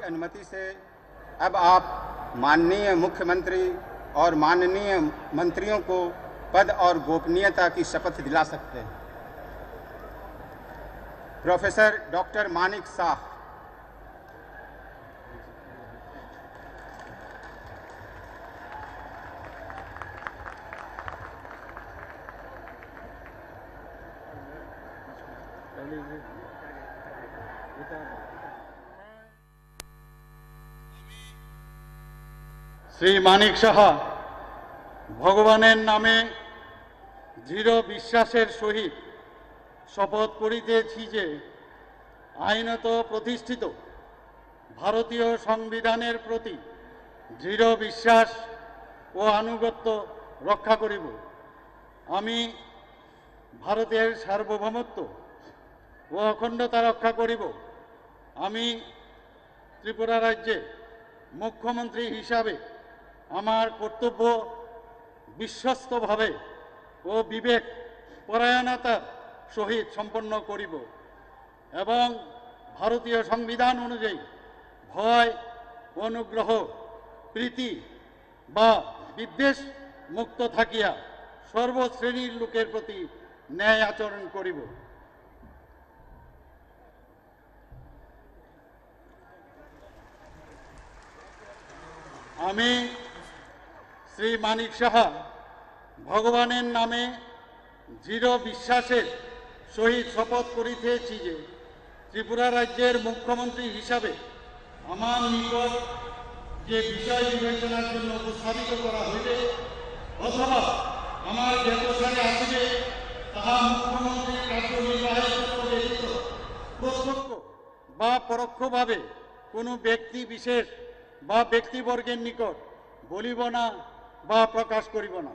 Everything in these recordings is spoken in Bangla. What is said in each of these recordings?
अनुमति से अब आप माननीय मुख्यमंत्री और माननीय मंत्रियों को पद और गोपनीयता की शपथ दिला सकते हैं। Professor doctor Manik Shah. Shri Manik Saha ভগবানের নামে দৃঢ় বিশ্বাসের সহিত শপথ করিতেছি যে আইনত প্রতিষ্ঠিত ভারতীয় সংবিধানের প্রতি দৃঢ় বিশ্বাস ও আনুগত্য রক্ষা করিব। আমি ভারতের সার্বভৌমত্ব ও অখণ্ডতা রক্ষা করিব। আমি ত্রিপুরা রাজ্যে মুখ্যমন্ত্রী হিসাবে আমার কর্তব্য বিশ্বস্তভাবে ও বিবেক পরায়ণতার সহিত সম্পন্ন করিব এবং ভারতীয় সংবিধান অনুযায়ী ভয়, অনুগ্রহ, প্রীতি বা বিদ্বেষ মুক্ত থাকিয়া সর্বশ্রেণীর লোকের প্রতি ন্যায় আচরণ করিব। আমি শ্রী মানিক সাহা ভগবানের নামে দৃঢ় বিশ্বাসের সহিত শপথ করিতেছি যে ত্রিপুরা রাজ্যের মুখ্যমন্ত্রী হিসাবে আমার নিকট যে বিষয় বিবেচনার জন্য উপস্থাপিত করা হইবে, অথবা আমার জ্ঞাতসারে আসিবে, তাহা মুখ্যমন্ত্রীর ব্যতীত প্রত্যক্ষ বা পরোক্ষভাবে কোনো ব্যক্তি বিশেষ বা ব্যক্তিবর্গের নিকট বলিব না। বা প্রকাশ করিব না।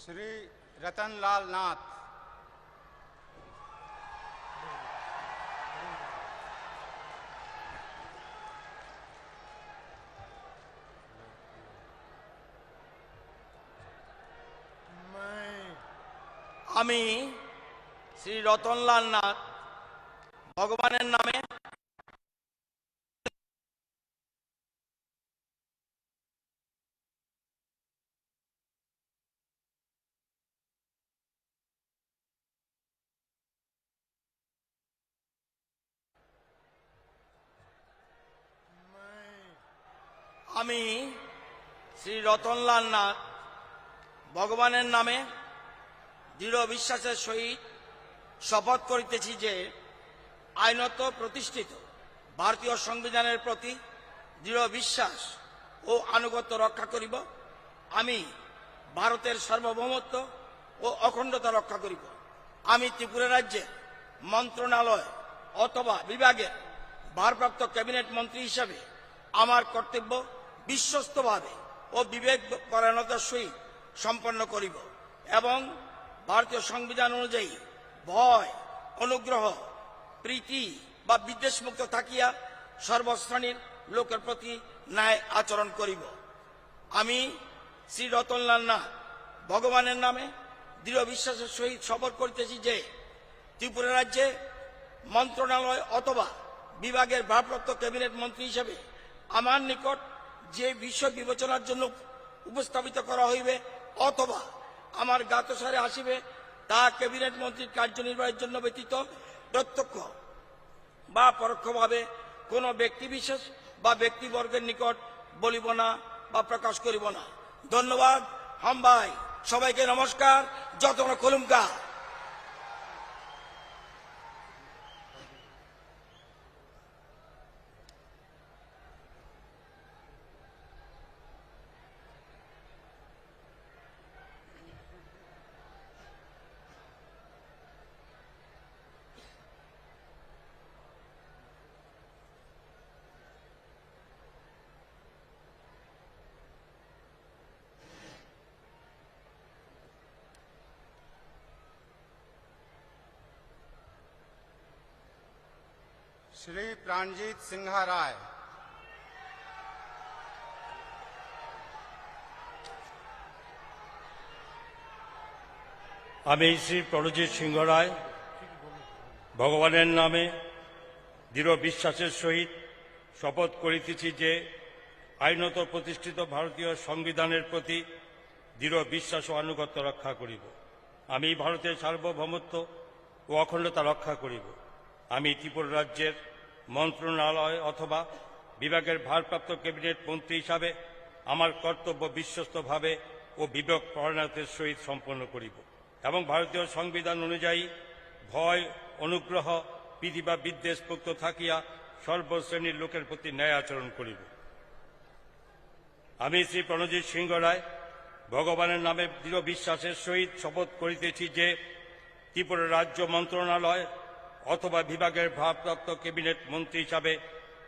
श्री रतनलाल नाथ আমি শ্রী রতনলাল নাথ ভগবানের নামে আমি শ্রী রতনলাল নাথ, ভগবানের নামে দৃঢ় বিশ্বাসের সহিত শপথ করিতেছি যে আইনত প্রতিষ্ঠিত ভারতীয় সংবিধানের প্রতি দৃঢ় বিশ্বাস ও আনুগত্য রক্ষা করিব। আমি ভারতের সার্বভৌমত্ব ও অখণ্ডতা রক্ষা করিব। আমি ত্রিপুরা রাজ্যের মন্ত্রণালয় অথবা বিভাগের ভারপ্রাপ্ত ক্যাবিনেট মন্ত্রী হিসাবে আমার কর্তব্য বিশ্বস্তভাবে ও বিবেক পরায়ণতার সহিত সম্পন্ন করিব এবং ভারতীয় সংবিধান অনুযায়ী ভয়, অনুগ্রহ, প্রীতি বা বিদ্বেষমুক্ত থাকিয়া সর্বশ্রেণীর লোকের প্রতি ন্যায় আচরণ করিব। আমি শ্রী রতনলাল নাথ ভগবানের নামে দৃঢ় বিশ্বাসের সহিত শপথ করিতেছি যে ত্রিপুরা রাজ্যে মন্ত্রণালয় অথবা বিভাগের ভারপ্রাপ্ত ক্যাবিনেট মন্ত্রী হিসেবে আমার নিকট যে বিষয় বিবেচনার জন্য উপস্থাপিত করা হইবে, অথবা আমার গাতসারে আসিবে, তা ক্যাবিনেট মন্ত্রীর কার্যনির্বাহের জন্য ব্যতীত প্রত্যক্ষ বা পরোক্ষভাবে কোনো ব্যক্তিবিশেষ বা ব্যক্তিবর্গের নিকট বলিব না বা প্রকাশ করিব না। ধন্যবাদ, হাম ভাই, সবাইকে নমস্কার যত কলুমকা श्री प्राणजीत सिंहा राय আমি শ্রী প্রণজিৎ সিংহ রায় ভগবানের নামে দৃঢ় বিশ্বাসের সহিত শপথ করিতেছি যে আইনত প্রতিষ্ঠিত ভারতীয় সংবিধানের প্রতি দৃঢ় বিশ্বাস ও আনুগত্য রক্ষা করিব আমি ভারতের সার্বভৌমত্ব ও অখণ্ডতা রক্ষা করিব আমি ত্রিপুরা রাজ্যের মন্ত্রণালয় অথবা বিভাগের ভারপ্রাপ্ত ক্যাবিনেট মন্ত্রী হিসাবে আমার কর্তব্য বিশ্বস্তভাবে ও বিবেক পরায়ণতার সহিত সম্পন্ন করিব এবং ভারতীয় সংবিধান অনুযায়ী ভয়, অনুগ্রহ, বিধি বা বিদ্বেষ মুক্ত থাকিয়া সর্বশ্রেণীর লোকের প্রতি ন্যায় আচরণ করিব। আমি শ্রী প্রণজিৎ সিংহ রায় ভগবানের নামে দৃঢ় বিশ্বাসের সহিত শপথ করিতেছি যে ত্রিপুরা রাজ্য মন্ত্রণালয় অথবা বিভাগের ভারপ্রাপ্ত ক্যাবিনেট মন্ত্রী হিসাবে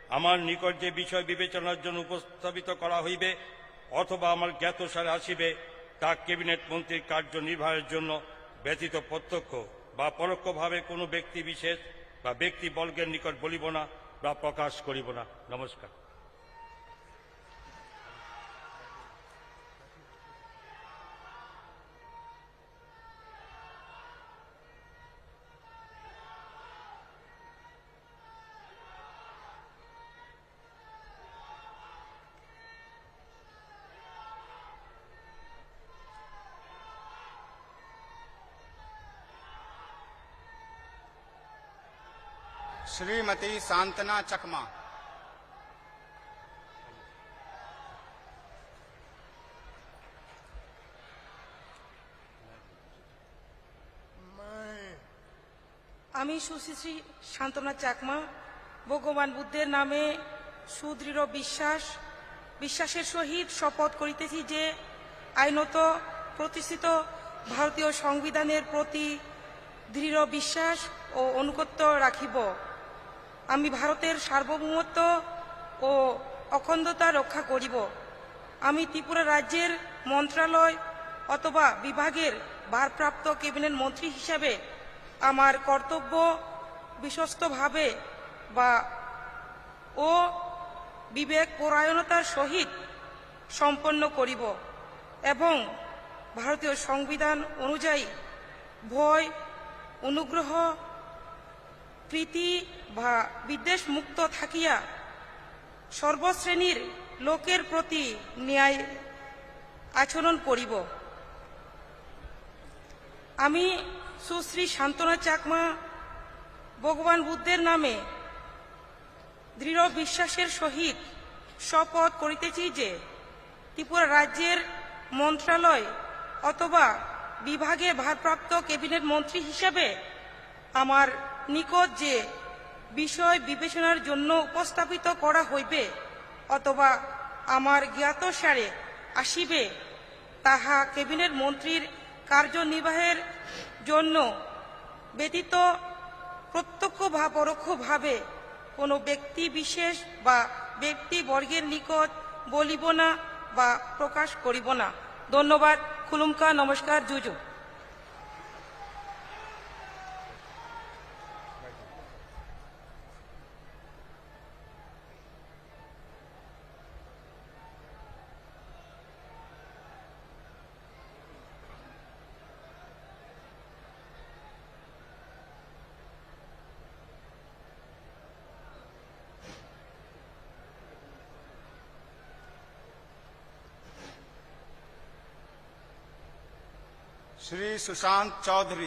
আমার নিকট যে বিষয় বিবেচনার জন্য উপস্থাপিত করা হইবে, অথবা আমার জ্ঞাত জ্ঞাতসারে আসিবে, তা ক্যাবিনেট মন্ত্রীর কার্য নির্বাহের জন্য ব্যতীত প্রত্যক্ষ বা পরোক্ষভাবে কোনো ব্যক্তি বিশেষ বা ব্যক্তি বর্গের নিকট বলিব না বা প্রকাশ করিব না। নমস্কার। श्रीमती सांतना चकमा আমি সুশ্রী শান্তনা চাকমা ভগবান বুদ্ধের নামে সুদৃঢ় বিশ্বাস বিশ্বাসের সহিত শপথ করিতেছি যে আইনত প্রতিষ্ঠিত ভারতীয় সংবিধানের প্রতি দৃঢ় বিশ্বাস ও অনুগত্য রাখিব আমি ভারতের সার্বভৌমত্ব ও অখণ্ডতা রক্ষা করিব। আমি ত্রিপুরা রাজ্যের মন্ত্রণালয় অথবা বিভাগের ভারপ্রাপ্ত ক্যাবিনেট মন্ত্রী হিসাবে আমার কর্তব্য বিশ্বস্তভাবে বা ও বিবেক পরায়ণতার সহিত সম্পন্ন করিব এবং ভারতীয় সংবিধান অনুযায়ী ভয়, অনুগ্রহ প্রীতি বা বিদ্বেষ মুক্ত থাকিয়া সর্বশ্রেণীর লোকের প্রতি ন্যায় আচরণ করিব। আমি সুশ্রী শান্তনা চাকমা, ভগবান বুদ্ধের নামে দৃঢ় বিশ্বাসের সহিত শপথ করিতেছি যে ত্রিপুরা রাজ্যের মন্ত্রণালয় অথবা বিভাগে ভারপ্রাপ্ত ক্যাবিনেট মন্ত্রী হিসাবে আমার নিকট যে বিষয় বিবেচনার জন্য উপস্থাপিত করা হইবে, অথবা আমার জ্ঞাতসারে আসিবে, তাহা ক্যাবিনেট মন্ত্রীর কার্যনির্বাহের জন্য ব্যতীত প্রত্যক্ষ বা পরোক্ষভাবে কোনো ব্যক্তি বিশেষ বা ব্যক্তিবর্গের নিকট বলিব না বা প্রকাশ করিব না। ধন্যবাদ, খুলুমকা, নমস্কার জুজু श्री सुशांत चौधरी।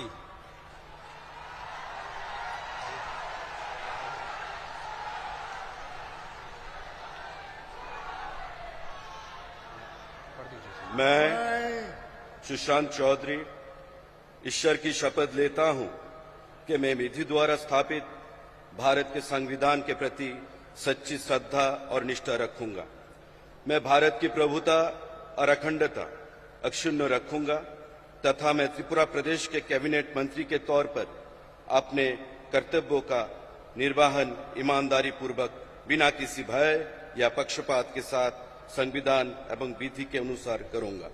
मैं सुशांत चौधरी ईश्वर की शपथ लेता हूँ कि मैं विधि द्वारा स्थापित भारत के संविधान के प्रति सच्ची श्रद्धा और निष्ठा रखूँगा। मैं भारत की प्रभुता और अखंडता अक्षुण्ण रखूँगा। तथा मैं त्रिपुरा प्रदेश के कैबिनेट मंत्री के तौर पर अपने कर्तव्यों का निर्वाहन ईमानदारी पूर्वक बिना किसी भय या पक्षपात के साथ संविधान एवं विधि के अनुसार करूँगा।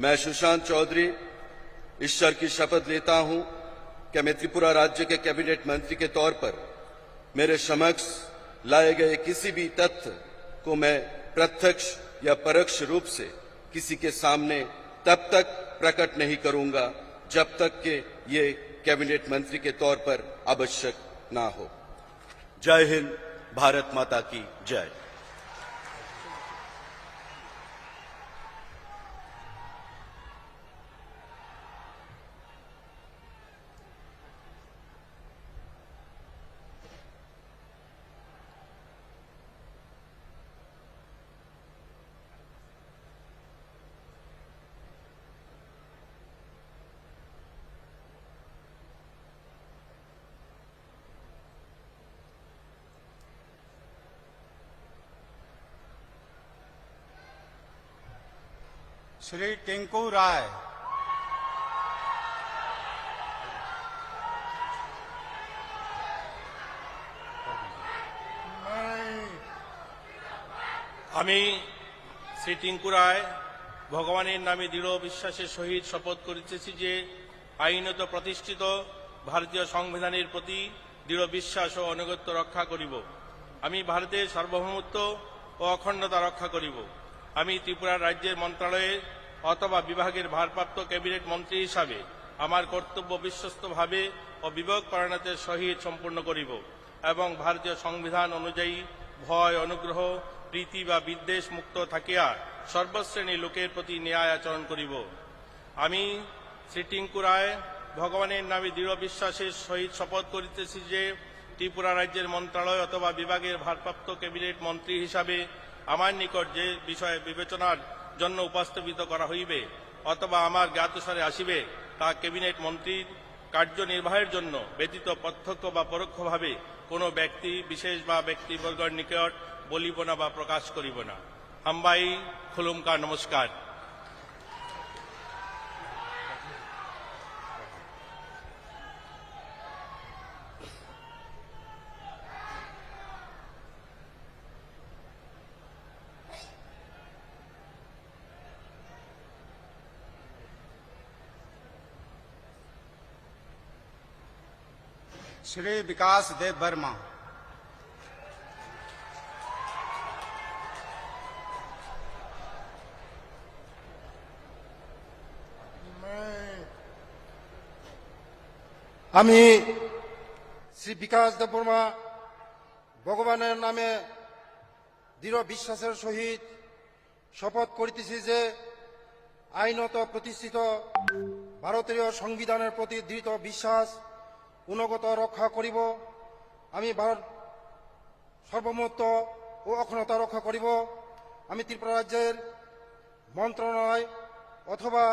मैं सुशांत चौधरी, ईश्वर की शपथ लेता हूँ कि मैं त्रिपुरा राज्य के कैबिनेट मंत्री के तौर पर मेरे समक्ष लाए गए किसी भी तथ्य को मैं प्रत्यक्ष या परोक्ष रूप से किसी के सामने तब तक प्रकट नहीं करूँगा जब तक के ये कैबिनेट मंत्री के तौर पर आवश्यक ना हो। जय हिंद, भारत माता की जय। শ্রী ટિંકુ রায় আমি শ্রী টিঙ্কু রায়, ভগবানের নামে দৃঢ় বিশ্বাসের সহিত শপথ করিতেছি যে আইনত প্রতিষ্ঠিত ভারতীয় সংবিধানের প্রতি দৃঢ় বিশ্বাস ও অনুগত্য রক্ষা করিব। আমি ভারতের সার্বভৌমত্ব ও অখণ্ডতা রক্ষা করিব। আমি ত্রিপুরা রাজ্যের মন্ত্রণালয়ের অথবা বিভাগের ভারপ্রাপ্ত ক্যাবিনেট মন্ত্রী হিসাবে আমার কর্তব্য বিশ্বস্তভাবে ও বিবেক সহিত সম্পূর্ণ করিব এবং ভারতীয় সংবিধান অনুযায়ী ভয়, অনুগ্রহ, প্রীতি বা বিদ্বেষ মুক্ত থাকিয়া সর্বশ্রেণী লোকের প্রতি ন্যায় আচরণ করিব। আমি শ্রী টিঙ্কু রায়, ভগবানের নামে দৃঢ় বিশ্বাসের সহিত শপথ করিতেছি যে ত্রিপুরা রাজ্যের মন্ত্রণালয় অথবা বিভাগের ভারপ্রাপ্ত ক্যাবিনেট মন্ত্রী হিসাবে আমার নিকট যে বিষয়ে বিবেচনার জন্য উপস্থাপিত করা হইবে, অথবা আমার জ্ঞাতসারে আসিবে, তা ক্যাবিনেট মন্ত্রীর কার্যনির্বাহের জন্য ব্যতীত প্রত্যক্ষ বা পরোক্ষভাবে কোনো ব্যক্তি, বিশেষ বা ব্যক্তিবর্গের নিকট বলিব না বা প্রকাশ করিব না। হাম্বাই, খুলুমকা, নমস্কার। श्री विकास देव वर्मा আমি শ্রী বিকাশ দেববর্মা ভগবানের নামে দৃঢ় বিশ্বাসের সহিত শপথ করিতেছি যে আইনত প্রতিষ্ঠিত ভারতীয় সংবিধানের প্রতি দৃঢ় বিশ্বাস গুণগত রক্ষা করিব। আমি ভারত সর্বমত্ব ও অখণ্ডতা রক্ষা করিব। আমি ত্রিপুরা রাজ্যের মন্ত্রণালয় অথবা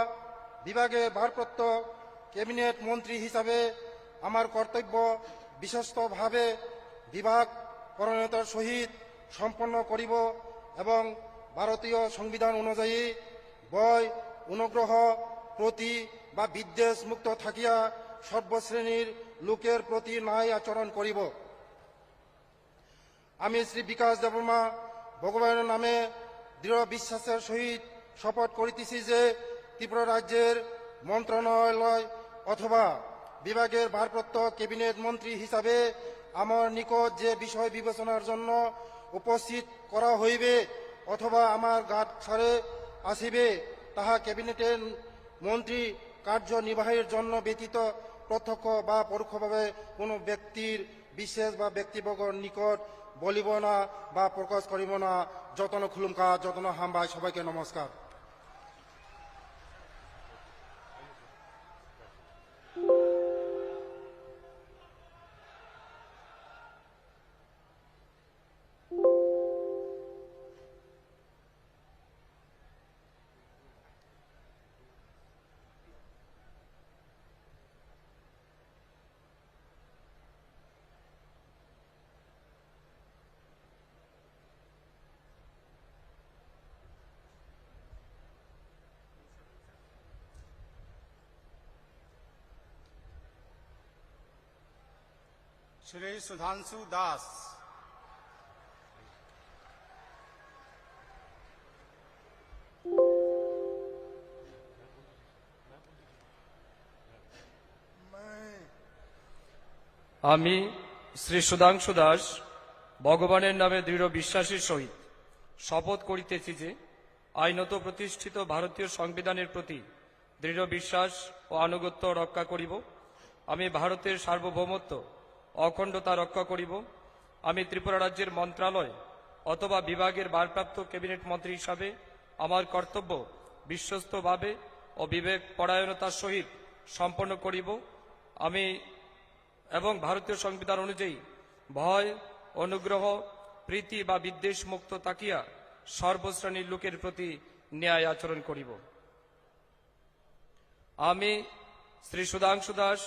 বিভাগের ভারপ্রাপ্ত ক্যাবিনেট মন্ত্রী হিসাবে আমার কর্তব্য বিশ্বস্তভাবে বিভাগ পরিণতার সহিত সম্পন্ন করিব এবং ভারতীয় সংবিধান অনুযায়ী বয়, অনুগ্রহ, প্রতি বা বিদ্বেষ মুক্ত থাকিয়া সর্বশ্রেণীর লোকের প্রতি ন্যায় আচরণ করিব। আমি শ্রী বিকাশ দেবর্মা ভগবানের নামে দৃঢ় বিশ্বাসের সহিত শপথ করিতেছি যে ত্রিপুরা রাজ্যের মন্ত্রণালয় অথবা বিভাগের ভারপ্রাপ্ত ক্যাবিনেট মন্ত্রী হিসাবে আমার নিকট যে বিষয় বিবেচনার জন্য উপস্থিত করা হইবে অথবা আমার গাঁট ছাড়ে আসিবে, তাহা ক্যাবিনেটের মন্ত্রী কার্যনির্বাহের জন্য ব্যতীত প্রত্যক্ষ বা পরোক্ষভাবে কোনো ব্যক্তির বিশেষ বা ব্যক্তিবর্গর নিকট বলিব না বা প্রকাশ করিব না। যতন খুলুমকা যতন হামবাই সবাইকে নমস্কার। श्री सुधांशु दास আমি শ্রী সুধাংশু দাস ভগবানের নামে দৃঢ় বিশ্বাসের সহিত শপথ করিতেছি যে আইনত প্রতিষ্ঠিত ভারতীয় সংবিধানের প্রতি দৃঢ় বিশ্বাস ও আনুগত্য রক্ষা করিব আমি ভারতের সার্বভৌমত্ব অখণ্ডতা রক্ষা করিব। আমি ত্রিপুরা রাজ্যের মন্ত্রণালয় অথবা বিভাগের ভারপ্রাপ্ত ক্যাবিনেট মন্ত্রী হিসাবে আমার কর্তব্য বিশ্বস্তভাবে ও বিবেক পরায়ণতার সহিত সম্পন্ন করিব। আমি এবং ভারতীয় সংবিধান অনুযায়ী ভয়, অনুগ্রহ, প্রীতি বা বিদ্বেষ মুক্ত তাকিয়া সর্বশ্রেণীর লোকের প্রতি ন্যায় আচরণ করিব। আমি শ্রী সুধাংশু দাস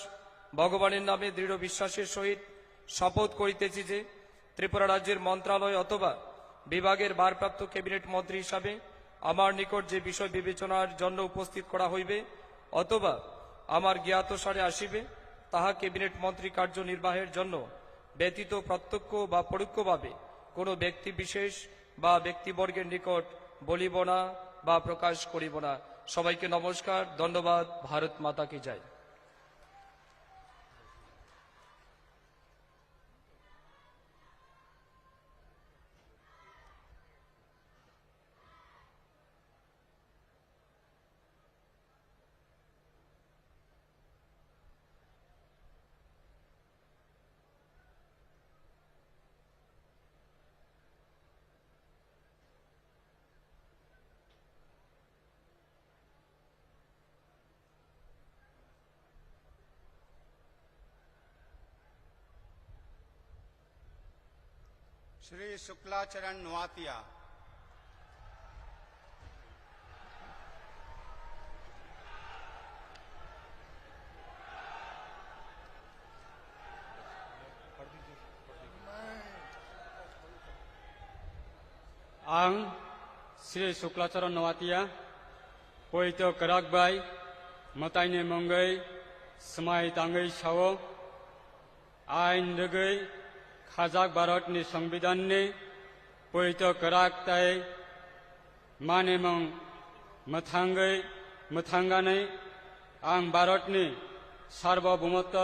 ভগবানের নামে দৃঢ় বিশ্বাসের সহিত শপথ করিতেছি যে ত্রিপুরা রাজ্যের মন্ত্রণালয় অথবা বিভাগের ভারপ্রাপ্ত ক্যাবিনেট মন্ত্রী হিসাবে আমার নিকট যে বিষয় বিবেচনার জন্য উপস্থিত করা হইবে অথবা আমার জ্ঞাতসারে আসিবে, তাহা ক্যাবিনেট মন্ত্রী কার্য নির্বাহের জন্য ব্যতীত প্রত্যক্ষ বা পরোক্ষভাবে কোনো ব্যক্তি বিশেষ বা ব্যক্তিবর্গের নিকট বলিব না বা প্রকাশ করিব না। সবাইকে নমস্কার, ধন্যবাদ, ভারত মাতাকে যায় श्री शुक्लाचरण नुआतिया आंग श्री शुक्लाचरण नवातिया पैत कराग बाई मतने मंगई समय तंगई सौ आई भारतनि संविधाननि पवित कराक ताय माने मं मथांगै मथांगानै आं भारतनि सार्वभौमत्व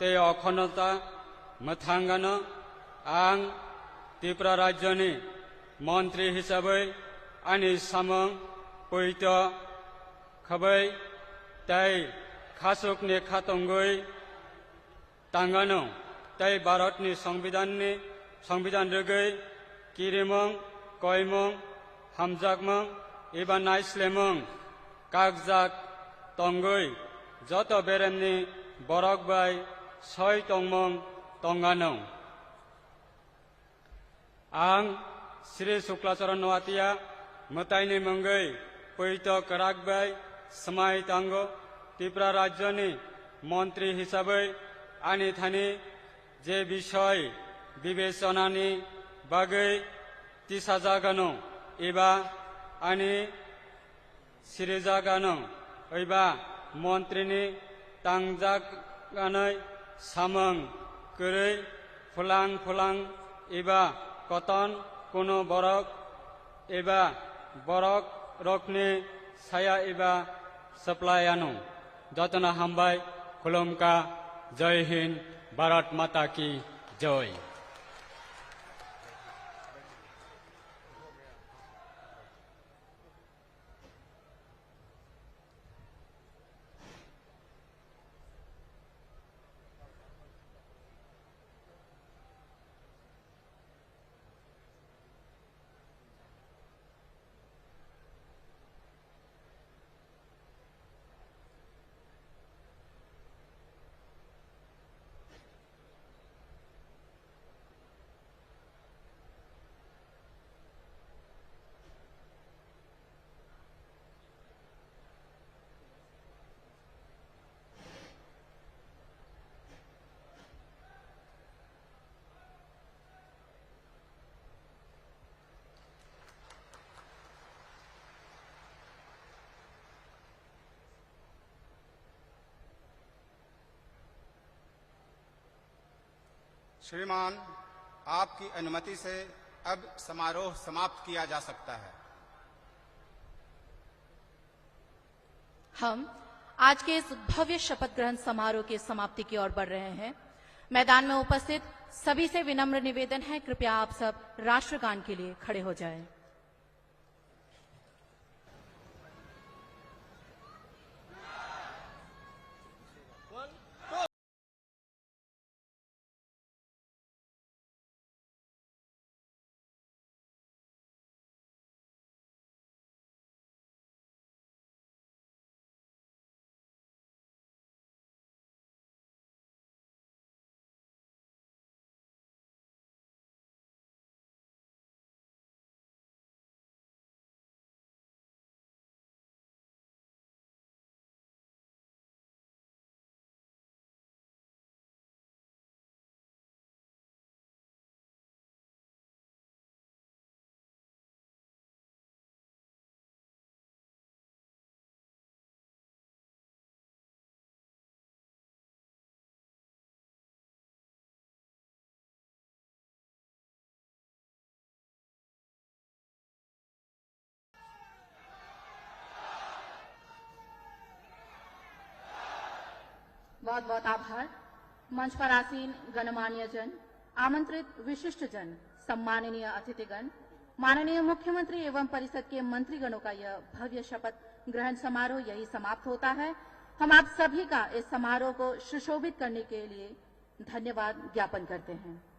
ते अखण्डता मथांगानो आं त्रिपुरा राज्यनि मन्त्री हिसाबै आंनि सामं पवित खबै ताय खासुकनि खातंगै તય ભારતની સંવિધાનને સંવિધાન રગઈ કિરેમંગ કયમંગ হামজাকমং, এবার নাইসলেমং, কাকজাক, তঙ্গই, যত বেরেমনি বরক বাই, ছয় তংমং, তঙ্গানং। আং শ্রী শুক্লাচরণ নওয়াতিয়া, মতাইনি মঙ্গই পৈতক রাগবাই স্মাই তাঙ্গ, ত্রিপুরা রাজ্যনি মন্ত্রী হিসাবে আনি থানি जे જે વિષય વિવેચનાની બાગै तिसाजागानो एबा आनि सिरिजागानो एबा मन्त्रिनि तांजागानै सामं गोरै फुलां फुलां एबा कटन कुनु बरक एबा बरक रकनि साया एबा सप्लायानो जतना हामबाय खुलुमका जय हिन्द ભારત માતા કી જય. श्रीमान, आपकी अनुमति से अब समारोह समाप्त किया जा सकता है हम आज के इस भव्य शपथ ग्रहण समारोह की समाप्ति की ओर बढ़ रहे हैं मैदान में उपस्थित सभी से विनम्र निवेदन है, कृपया आप सब राष्ट्रगान के लिए खड़े हो जाएँ। बहुत बहुत आभार। मंच पर आसीन गणमान्य जन, आमंत्रित विशिष्ट जन, सम्माननीय अतिथिगण, माननीय मुख्यमंत्री एवं परिषद के मंत्रीगणों का यह भव्य शपथ ग्रहण समारोह यही समाप्त होता है। हम आप सभी का इस समारोह को सुशोभित करने के लिए धन्यवाद ज्ञापन करते हैं।